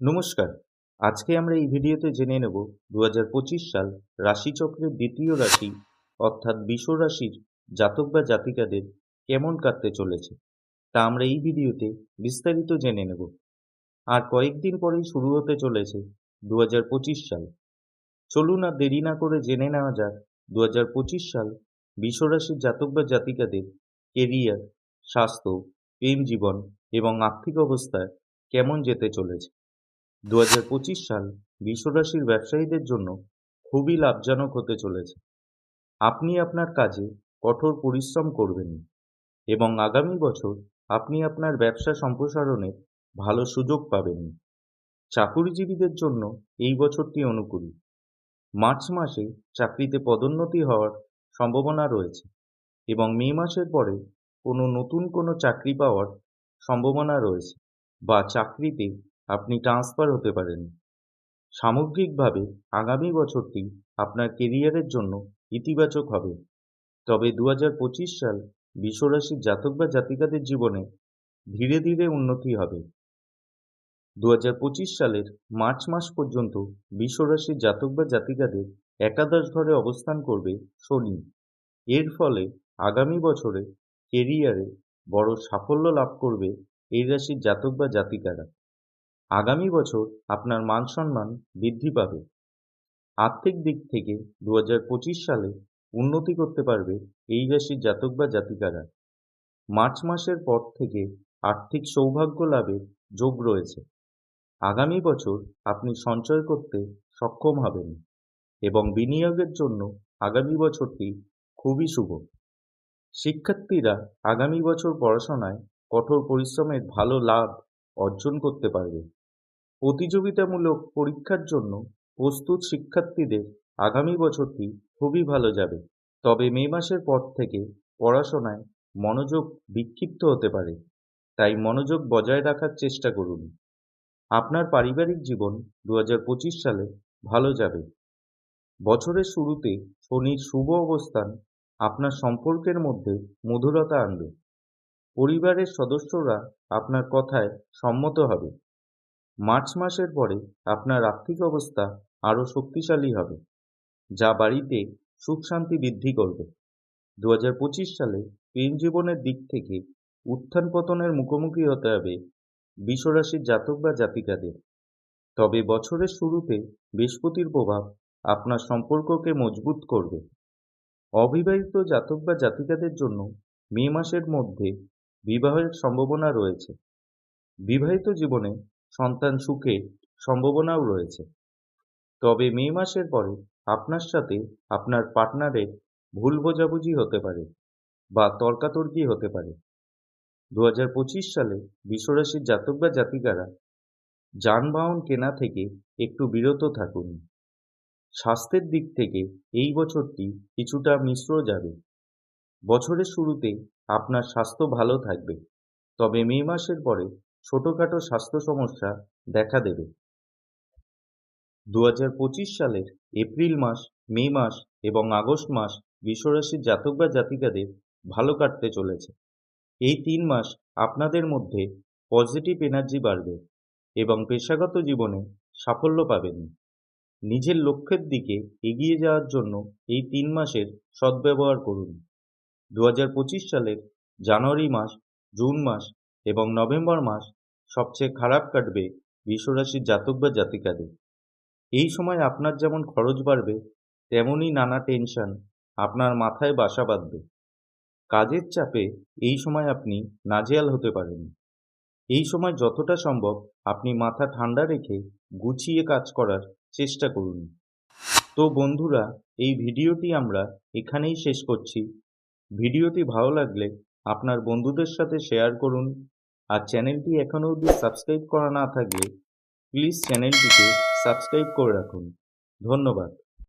নমস্কার। আজকে আমরা এই ভিডিওতে জেনে নেব দু হাজার পঁচিশ সাল রাশিচক্রের দ্বিতীয় রাশি, অর্থাৎ বিশ্ব রাশির জাতক বা জাতিকাদের কেমন কাটতে চলেছে, তা আমরা এই ভিডিওতে বিস্তারিত জেনে নেব। আর কয়েকদিন পরেই শুরু হতে চলেছে দু হাজার পঁচিশ সাল। চলুন আর দেরি না করে জেনে নেওয়া যাক দু হাজার পঁচিশ সাল বিষ রাশির জাতক বা জাতিকাদের কেরিয়ার, স্বাস্থ্য, প্রেম জীবন এবং আর্থিক অবস্থায় কেমন যেতে চলেছে। দু হাজার পঁচিশ সাল বিশ্বরাশির ব্যবসায়ীদের জন্য খুবই লাভজনক হতে চলেছে। আপনি আপনার কাজে কঠোর পরিশ্রম করবেন এবং আগামী বছর আপনি আপনার ব্যবসা সম্প্রসারণের ভালো সুযোগ পাবেন চাকুরিজীবীদের জন্য এই বছরটি অনুকূল। মার্চ মাসে চাকরিতে পদোন্নতি হওয়ার সম্ভাবনা রয়েছে এবং মে মাসের পরে কোনো নতুন কোনো চাকরি পাওয়ার সম্ভাবনা রয়েছে বা চাকরিতে আপনি ট্রান্সফার হতে পারেন। সামগ্রিকভাবে আগামী বছরটি আপনার কেরিয়ারের জন্য ইতিবাচক হবে। তবে দু হাজার পঁচিশ সাল বিশ্বরাশির জাতক বা জাতিকাদের জীবনে ধীরে ধীরে উন্নতি হবে। দু হাজার পঁচিশ সালের মার্চ মাস পর্যন্ত বিশ্বরাশির জাতক বা জাতিকাদের একাদশ ঘরে অবস্থান করবে শনি। এর ফলে আগামী বছরে কেরিয়ারে বড় সাফল্য লাভ করবে এই রাশির জাতক বা জাতিকারা। আগামী বছর আপনার মান সম্মান বৃদ্ধি পাবে। আর্থিক দিক থেকে দু হাজার পঁচিশ সালে উন্নতি করতে পারবে এই রাশির জাতক বা জাতিকারা। মার্চ মাসের পর থেকে আর্থিক সৌভাগ্য লাভের যোগ রয়েছে। আগামী বছর আপনি সঞ্চয় করতে সক্ষম হবেন এবং বিনিয়োগের জন্য আগামী বছরটি খুবই শুভ। শিক্ষার্থীরা আগামী বছর পড়াশোনায় কঠোর পরিশ্রমের ভালো লাভ অর্জন করতে পারবে। প্রতিযোগিতামূলক পরীক্ষার জন্য প্রস্তুত শিক্ষার্থীদের আগামী বছরটি খুবই ভালো যাবে। তবে মে মাসের পর থেকে পড়াশোনায় মনোযোগ বিক্ষিপ্ত হতে পারে, তাই মনোযোগ বজায় রাখার চেষ্টা করুন। আপনার পারিবারিক জীবন দু হাজার পঁচিশ সালে ভালো যাবে। বছরের শুরুতে শনির শুভ অবস্থান আপনার সম্পর্কের মধ্যে মধুরতা আনবে। পরিবারের সদস্যরা আপনার কথায় সম্মত হবে। মার্চ মাসের পরে আপনার আর্থিক অবস্থা আরও শক্তিশালী হবে, যা বাড়িতে সুখ শান্তি বৃদ্ধি করবে। দু হাজার পঁচিশ সালে প্রেম জীবনের দিক থেকে উত্থান পতনের মুখোমুখি হতে হবে বিশ্বরাশির জাতক বা জাতিকাদের। তবে বছরের শুরুতে বৃহস্পতির প্রভাব আপনার সম্পর্ককে মজবুত করবে। অবিবাহিত জাতক বা জাতিকাদের জন্য মে মাসের মধ্যে বিবাহের সম্ভাবনা রয়েছে। বিবাহিত জীবনে সন্তান সুখে সম্ভাবনাও রয়েছে। তবে মে মাসের পরে আপনার সাথে আপনার পার্টনারের ভুল বোঝাবুঝি হতে পারে বা তর্কাতর্কি হতে পারে। দু হাজার পঁচিশ সালে বিশ্বরাশির জাতক বা জাতিকারা যানবাহন কেনা থেকে একটু বিরত থাকুন। স্বাস্থ্যের দিক থেকে এই বছরটি কিছুটা মিশ্র যাবে। বছরের শুরুতে আপনার স্বাস্থ্য ভালো থাকবে। তবে মে মাসের পরে ছোটোখাটো স্বাস্থ্য সমস্যা দেখা দেবে। দু হাজার পঁচিশ সালের এপ্রিল মাস, মে মাস এবং আগস্ট মাস বিশ্বরাশির জাতক বা জাতিকাদের ভালো কাটতে চলেছে। এই তিন মাস আপনাদের মধ্যে পজিটিভ এনার্জি বাড়বে এবং পেশাগত জীবনে সাফল্য পাবেন। নিজের লক্ষ্যের দিকে এগিয়ে যাওয়ার জন্য এই তিন মাসের সদ্ব্যবহার করুন। দু হাজার পঁচিশ সালের জানুয়ারি মাস, জুন মাস এবং নভেম্বর মাস সবচেয়ে খারাপ কাটবে বিশ্বরাশির জাতক বা জাতিকাদের। এই সময় আপনার যেমন খরচ বাড়বে, তেমনই নানা টেনশন আপনার মাথায় বাসা বাঁধবে। কাজের চাপে এই সময় আপনি নাজেয়াল হতে পারেন। এই সময় যতটা সম্ভব আপনি মাথা ঠান্ডা রেখে গুছিয়ে কাজ করার চেষ্টা করুন। তো বন্ধুরা, এই ভিডিওটি আমরা এখানেই শেষ করছি। ভিডিওটি ভালো লাগলে আপনার বন্ধুদের সাথে শেয়ার করুন আর চ্যানেলটি এখনও অবধি সাবস্ক্রাইব করা না থাকলে প্লিজ চ্যানেলটিকে সাবস্ক্রাইব করে রাখুন। ধন্যবাদ।